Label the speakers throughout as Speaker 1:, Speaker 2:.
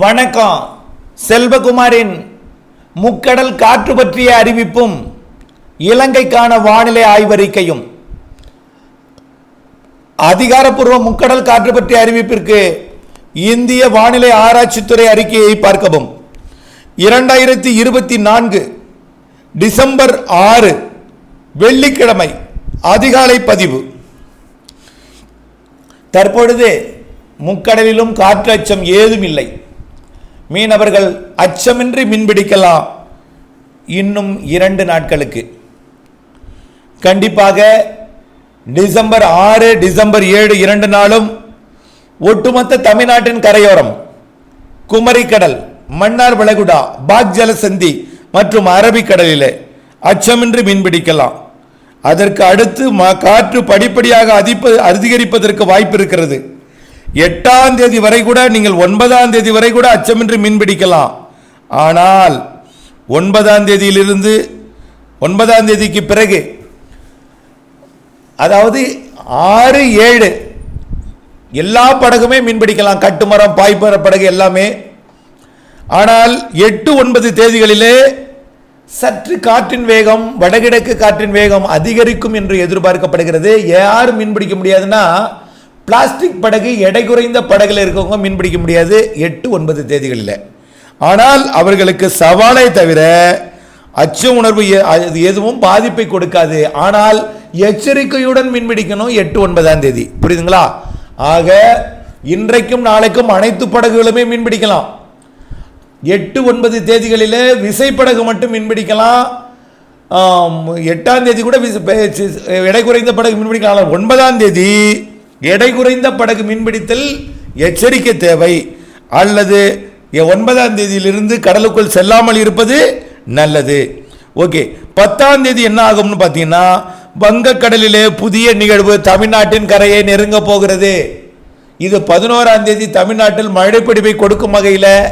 Speaker 1: வணக்கம். செல்வகுமாரின் முக்கடல் காற்று பற்றிய அறிவிப்பும் இலங்கைக்கான வானிலை ஆய்வறிக்கையும். அதிகாரப்பூர்வ முக்கடல் காற்று பற்றிய அறிவிப்பிற்கு இந்திய வானிலை ஆராய்ச்சித்துறை அறிக்கையை பார்க்கவும். இரண்டாயிரத்தி இருபத்தி நான்கு டிசம்பர் ஆறு வெள்ளிக்கிழமை அதிகாலை பதிவு. தற்பொழுது முக்கடலிலும் காற்று ஏதும் இல்லை மீனவர்கள் அச்சமின்றி மீன்பிடிக்கலாம் இன்னும் இரண்டு நாட்களுக்கு. கண்டிப்பாக டிசம்பர் ஆறு டிசம்பர் ஏழு இரண்டு நாளும் ஒட்டுமொத்த தமிழ்நாட்டின் கரையோரம் குமரிக்கடல் மன்னார் வளைகுடா பாக் ஜலசந்தி மற்றும் அரபிக்கடலிலே அச்சமின்றி மீன்பிடிக்கலாம் அதற்கு அடுத்து ம- காற்று படிப்படியாக அதிப்ப அதிகரிப்பதற்கு வாய்ப்பு இருக்கிறது எட்டாம் தேதி வரை கூட நீங்கள் ஒன்பதாம் தேதி வரை கூட அச்சமின்றி மீன்பிடிக்கலாம் ஆனால் ஒன்பதாம் தேதியிலிருந்து ஒன்பதாம் தேதிக்கு பிறகு அதாவது ஆறு ஏழு எல்லா படகுமே மீன்பிடிக்கலாம் கட்டுமரம் பாய்மர படகு எல்லாமே. ஆனால் எட்டு ஒன்பது தேதிகளிலே சற்று காற்றின் வேகம் வடகிழக்கு காற்றின் வேகம் அதிகரிக்கும் என்று எதிர்பார்க்கப்படுகிறது. யார் மீன்பிடிக்க முடியாதுன்னா பிளாஸ்டிக் படகு எடை குறைந்த படகுல இருக்கவங்க மீன்பிடிக்க முடியாது. எட்டு ஒன்பது தேதிகளில். ஆனால் அவர்களுக்கு சவாலை தவிர அச்ச உணர்வு அது எதுவும் பாதிப்பை கொடுக்காது. ஆனால் எச்சரிக்கையுடன் மீன்பிடிக்கணும் எட்டு ஒன்பதாம் தேதி. புரியுதுங்களா? ஆக இன்றைக்கும் நாளைக்கும் அனைத்து படகுகளுமே மீன்பிடிக்கலாம் எட்டு ஒன்பது தேதிகளில் விசைப்படகு மட்டும் மீன்பிடிக்கலாம் எட்டாம் தேதி கூட சி- எடை குறைந்த படகு மீன்பிடிக்கலாம் ஒன்பதாம் தேதி எடை குறைந்த படகு மீன்பிடித்தல் எச்சரிக்கை தேவை. அல்லது ஒன்பதாம் தேதியிலிருந்து கடலுக்குள் செல்லாமல் இருப்பது நல்லது. ஓகே பத்தாம் தேதி என்ன ஆகும்னு பார்த்தீங்கன்னா வங்கக்கடலிலே புதிய நிகழ்வு தமிழ்நாட்டின் கரையை நெருங்க போகிறது. இது பதினோராம் தேதி தமிழ்நாட்டில் மழைப்பிடிப்பை கொடுக்கும் வகையில்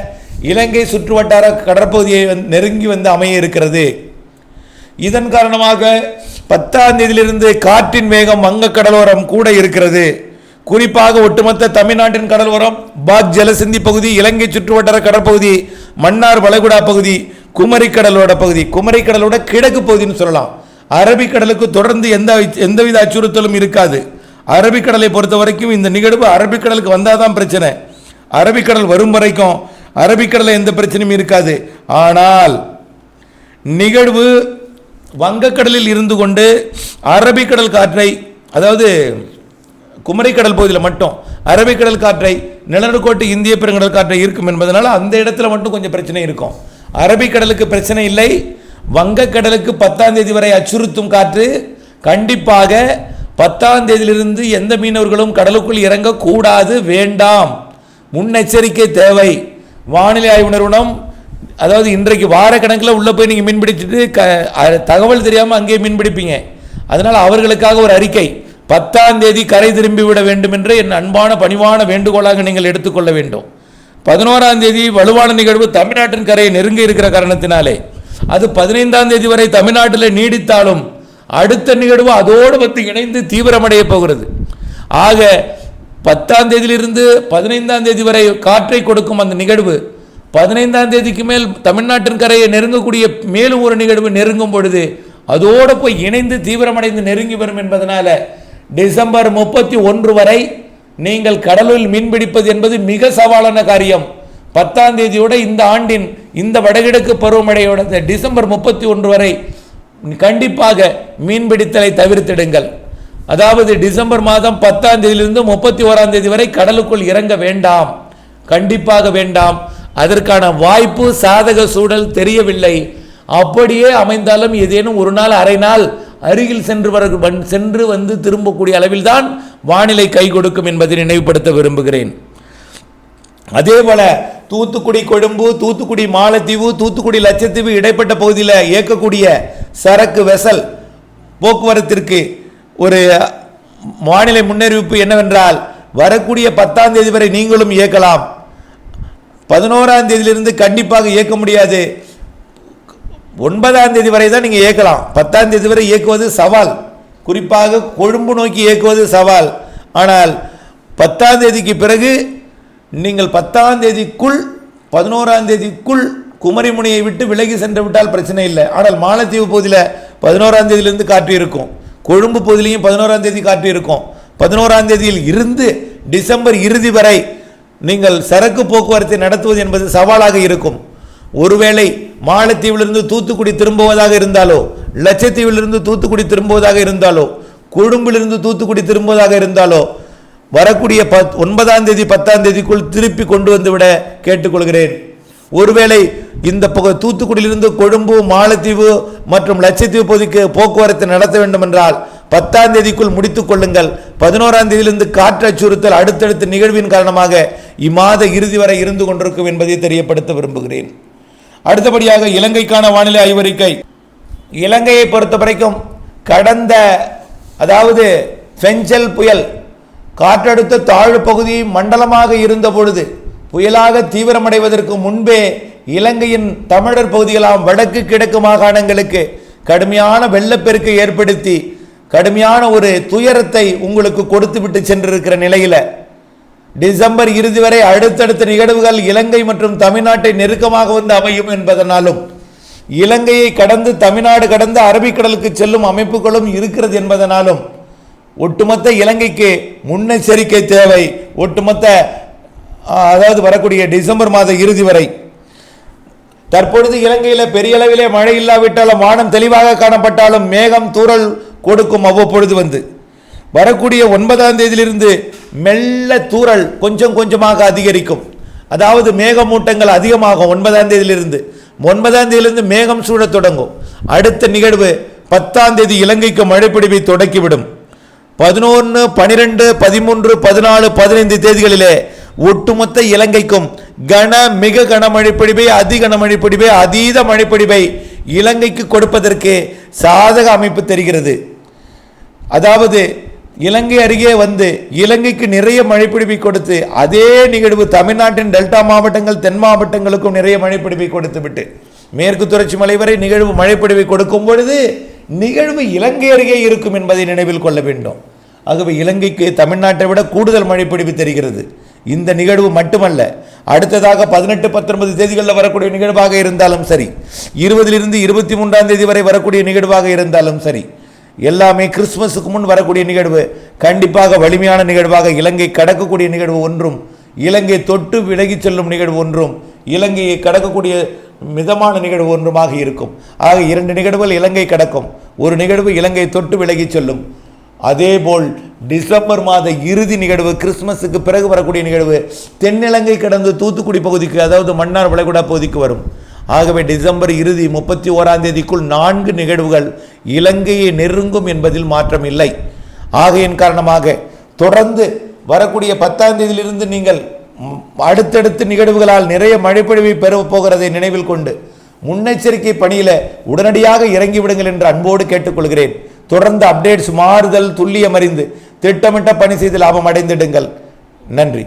Speaker 1: இலங்கை சுற்றுவட்டார கடற்பகுதியை வந்து- நெருங்கி வந்து அமைய இருக்கிறது. இதன் காரணமாக பத்தாம் தேதியிலிருந்து காற்றின் வேகம் வங்க கடலோரம் கூட இருக்கிறது. குறிப்பாக ஒட்டுமொத்த தமிழ்நாட்டின் கடலோரம் பாக் ஜலசிந்தி பகுதி இலங்கை சுற்றுவட்டார கடற்பகுதி மன்னார் வளைகுடா பகுதி குமரிக்கடலோட பகுதி. குமரிக்கடலோட கிழக்கு பகுதின்னு சொல்லலாம். அரபிக்கடலுக்கு தொடர்ந்து எந்த எந்தவித அச்சுறுத்தலும் இருக்காது. அரபிக்கடலை பொறுத்த வரைக்கும் இந்த நிகழ்வு அரபிக்கடலுக்கு வந்தால் தான் பிரச்சனை. அரபிக்கடல் வரும் வரைக்கும் அரபிக்கடலில் எந்த பிரச்சனையும் இருக்காது. ஆனால் நிகழ்வு வங்கக்கடலில் இருந்து கொண்டு அரபிக்கடல் காற்றை அதாவது குமரிக்கடல் பகுதியில் மட்டும் அரபிக்கடல் காற்றை நிலநடுக்கோட்டு இந்திய பெருங்கடல் காற்றை இருக்கும் என்பதனால் அந்த இடத்துல மட்டும் கொஞ்சம் பிரச்சனை இருக்கும். அரபிக்கடலுக்கு பிரச்சனை இல்லை. வங்கக்கடலுக்கு பத்தாம் தேதி வரை அச்சுறுத்தும் காற்று. கண்டிப்பாக பத்தாம் தேதியிலிருந்து எந்த மீனவர்களும் கடலுக்குள் இறங்கக்கூடாது. வேண்டாம். முன்னெச்சரிக்கை தேவை. வானிலை ஆய்வு நிறுவனம் அதாவது இன்றைக்கு வார கணக்கில் உள்ளே போய் நீங்கள் மீன் பிடிச்சிட்டு க தகவல் தெரியாமல் அங்கேயே மீன் பிடிப்பீங்க அதனால் அவர்களுக்காக ஒரு அறிக்கை. பத்தாம் தேதி கரை திரும்பி விட வேண்டும் என்று என் அன்பான பணிவான வேண்டுகோளாக நீங்கள் எடுத்துக்கொள்ள வேண்டும். பதினோராம் தேதி வலுவான நிகழ்வு தமிழ்நாட்டின் கரையை நெருங்கி இருக்கிற காரணத்தினாலே. அது பதினைந்தாம் தேதி வரை தமிழ்நாட்டில் நீடித்தாலும் அடுத்த நிகழ்வு அதோடு வந்து இணைந்து தீவிரமடைய போகிறது. ஆக பத்தாம் தேதியிலிருந்து பதினைந்தாம் தேதி வரை காற்றை கொடுக்கும் அந்த நிகழ்வு பதினைந்தாம் தேதிக்கு மேல் தமிழ்நாட்டின் கரையை நெருங்கக்கூடிய மேலும் ஒரு நிகழ்வு நெருங்கும் பொழுது அதோடு போய் இணைந்து தீவிரமடைந்து நெருங்கி வரும் என்பதனால டிசம்பர் முப்பத்தி ஒன்று வரை நீங்கள் கடலில் மீன்பிடிப்பது என்பது மிக சவாலான காரியம். பத்தாம் தேதியோட இந்த ஆண்டின் இந்த வடகிழக்கு பருவமழையோட டிசம்பர் முப்பத்தி ஒன்று வரை கண்டிப்பாக மீன்பிடித்தலை தவிர்த்திடுங்கள். அதாவது டிசம்பர் மாதம் பத்தாம் தேதியிலிருந்து முப்பத்தி ஓராம் தேதி வரை கடலுக்குள் இறங்க வேண்டாம். கண்டிப்பாக வேண்டாம். அதற்கான வாய்ப்பு சாதக சூழல் தெரியவில்லை. அப்படியே அமைந்தாலும் ஏதேனும் ஒரு நாள் அரை நாள் அருகில் சென்று வர வந்- சென்று வந்து திரும்பக்கூடிய அளவில்தான் வானிலை கை கொடுக்கும் என்பதை நினைவுபடுத்த விரும்புகிறேன். அதே போல தூத்துக்குடி கொழும்பு தூத்துக்குடி மாலத்தீவு தூத்துக்குடி லட்சத்தீவு இடைப்பட்ட பகுதியில் இயக்கக்கூடிய சரக்கு வெசல் போக்குவரத்திற்கு ஒரு வானிலை முன்னறிவிப்பு என்னவென்றால் வரக்கூடிய பத்தாம் தேதி வரை நீங்களும் இயக்கலாம். பதினோராம் தேதியிலிருந்து கண்டிப்பாக இயக்க முடியாது. ஒன்பதாம் தேதி வரை தான் நீங்கள் இயக்கலாம். பத்தாம் தேதி வரை இயக்குவது சவால். குறிப்பாக கொழும்பு நோக்கி இயக்குவது சவால். ஆனால் பத்தாம் தேதிக்கு பிறகு நீங்கள் பத்தாம் தேதிக்குள் பதினோராம் தேதிக்குள் குமரிமுனையை விட்டு விலகி சென்று விட்டால் பிரச்சனை இல்லை. ஆனால் மாலத்தீவு பகுதியில் பதினோராம் தேதியிலிருந்து காற்று இருக்கும். கொழும்பு பகுதியிலையும் பதினோராம் தேதி காற்று இருக்கும். பதினோராம் தேதியில் இருந்து டிசம்பர் இறுதி வரை நீங்கள் சரக்கு போக்குவரத்தை நடத்துவது என்பது சவாலாக இருக்கும். ஒருவேளை மாலத்தீவிலிருந்து தூத்துக்குடி திரும்புவதாக இருந்தாலோ லட்சத்தீவிலிருந்து தூத்துக்குடி திரும்புவதாக இருந்தாலோ கொழும்பிலிருந்து தூத்துக்குடி திரும்புவதாக இருந்தாலோ வரக்கூடிய பத் ஒன்பதாம் தேதி பத்தாம் தேதிக்குள் திருப்பி கொண்டு வந்துவிட கேட்டுக்கொள்கிறேன். ஒருவேளை இந்த பகு- தூத்துக்குடியிலிருந்து கொழும்பு மாலத்தீவு மற்றும் லட்சத்தீவு பகுதிக்கு போக்குவரத்து நடத்த வேண்டும் என்றால் பத்தாம் தேதிக்குள் முடித்துக் கொள்ளுங்கள். பதினோராம் தேதியிலிருந்து காற்று அச்சுறுத்தல் அடுத்தடுத்த நிகழ்வின் காரணமாக இம்மாத இறுதி வரை இருந்து கொண்டிருக்கும் என்பதை தெரியப்படுத்த விரும்புகிறேன். அடுத்தபடியாக இலங்கைக்கான வானிலை ஆய்வறிக்கை. இலங்கையை பொறுத்த வரைக்கும் கடந்த அதாவது ஃபெஞ்சல் புயல் காற்றழுத்த தாழ்வு பகுதி மண்டலமாக இருந்த பொழுது புயலாக தீவிரமடைவதற்கு முன்பே இலங்கையின் தமிழர் பகுதிகளாம் வடக்கு கிழக்கு மாகாணங்களுக்கு கடுமையான வெள்ளப்பெருக்கை ஏற்படுத்தி கடுமையான ஒரு துயரத்தை உங்களுக்கு கொடுத்து விட்டு சென்றிருக்கிற நிலையில் டிசம்பர் இறுதி வரை அடுத்தடுத்த நிகழ்வுகள் இலங்கை மற்றும் தமிழ்நாட்டை நெருக்கமாக வந்து அமையும் என்பதனாலும் இலங்கையை கடந்து தமிழ்நாடு கடந்து அரபிக்கடலுக்கு செல்லும் அமைப்புகளும் இருக்கிறது என்பதனாலும் ஒட்டுமொத்த இலங்கைக்கு முன்னெச்சரிக்கை தேவை. ஒட்டுமொத்த அதாவது வரக்கூடிய டிசம்பர் மாத இறுதி வரை. தற்பொழுது இலங்கையில் பெரிய அளவிலே மழை இல்லாவிட்டாலும் வானம் தெளிவாக காணப்பட்டாலும் மேகம் தூறல் கொடுக்கும் அவ்வப்பொழுது வந்து. வரக்கூடிய ஒன்பதாம் தேதியிலிருந்து மெல்ல தூறல் கொஞ்சம் கொஞ்சமாக அதிகரிக்கும். அதாவது மேகமூட்டங்கள் அதிகமாகும் ஒன்பதாம் தேதியிலிருந்து. ஒன்பதாம் தேதியிலிருந்து மேகம் சூழத் தொடங்கும். அடுத்த நிகழ்வு பத்தாம் தேதி இலங்கைக்கு மழைப்பிடிவை தொடக்கிவிடும். பதினொன்று பனிரெண்டு பதிமூன்று பதினாலு பதினைந்து தேதிகளிலே ஒட்டுமொத்த இலங்கைக்கும் கன மிக கனமழை அதி கனமழை அதீத மழைப்பிடிவை இலங்கைக்கு கொடுப்பதற்கு சாதக அமைப்பு தெரிகிறது. அதாவது இலங்கை அருகே வந்து இலங்கைக்கு நிறைய மழைப்பிடிப்பை கொடுத்து அதே நிகழ்வு தமிழ்நாட்டின் டெல்டா மாவட்டங்கள் தென் மாவட்டங்களுக்கும் நிறைய மழைப்பிடிப்பை கொடுத்து விட்டு. மேற்கு தொடர்ச்சி மலை வரை நிகழ்வு மழைப்பிடிப்பை கொடுக்கும் பொழுது நிகழ்வு இலங்கை அருகே இருக்கும் என்பதை நினைவில் கொள்ள வேண்டும். ஆகவே இலங்கைக்கு தமிழ்நாட்டை விட கூடுதல் மழைப்பிடிப்பு தெரிகிறது. இந்த நிகழ்வு மட்டுமல்ல அடுத்ததாக பதினெட்டு பத்தொன்பது தேதிகளில் வரக்கூடிய நிகழ்வாக இருந்தாலும் சரி இருபதிலிருந்து இருபத்தி மூன்றாம் தேதி வரை வரக்கூடிய நிகழ்வாக இருந்தாலும் சரி எல்லாமே கிறிஸ்துமஸுக்கு முன் வரக்கூடிய நிகழ்வு. கண்டிப்பாக வலிமையான நிகழ்வாக இலங்கை கடக்கக்கூடிய நிகழ்வு ஒன்றும். இலங்கை தொட்டு விலகிச் செல்லும் நிகழ்வு ஒன்றும். இலங்கையை கடக்கக்கூடிய மிதமான நிகழ்வு ஒன்றுமாக இருக்கும். ஆக இரண்டு நிகழ்வுகள் இலங்கை கடக்கும். ஒரு நிகழ்வு இலங்கை தொட்டு விலகிச் செல்லும். அதேபோல் டிசம்பர் மாத இறுதி நிகழ்வு கிறிஸ்துமஸுக்கு பிறகு வரக்கூடிய நிகழ்வு தென்னிலங்கை கடந்து தூத்துக்குடி பகுதிக்கு அதாவது மன்னார் வளைகுடா பகுதிக்கு வரும். ஆகவே டிசம்பர் இறுதி முப்பத்தி ஓராம் தேதிக்குள் நான்கு நிகழ்வுகள் இலங்கையை நெருங்கும் என்பதில் மாற்றம் இல்லை. ஆகையின் காரணமாக தொடர்ந்து வரக்கூடிய பத்தாம் தேதியிலிருந்து நீங்கள் அடுத்தடுத்து நிகழ்வுகளால் நிறைய மழைப்பொழிவை பெறப் போகிறதை நினைவில் கொண்டு முன்னெச்சரிக்கை பணியில் உடனடியாக இறங்கிவிடுங்கள் என்று அன்போடு கேட்டுக்கொள்கிறேன். தொடர்ந்து அப்டேட்ஸ் மாறுதல் துல்லியம் அறிந்து திட்டமிட்ட பணி செய்து லாபம் அடைந்திடுங்கள். நன்றி.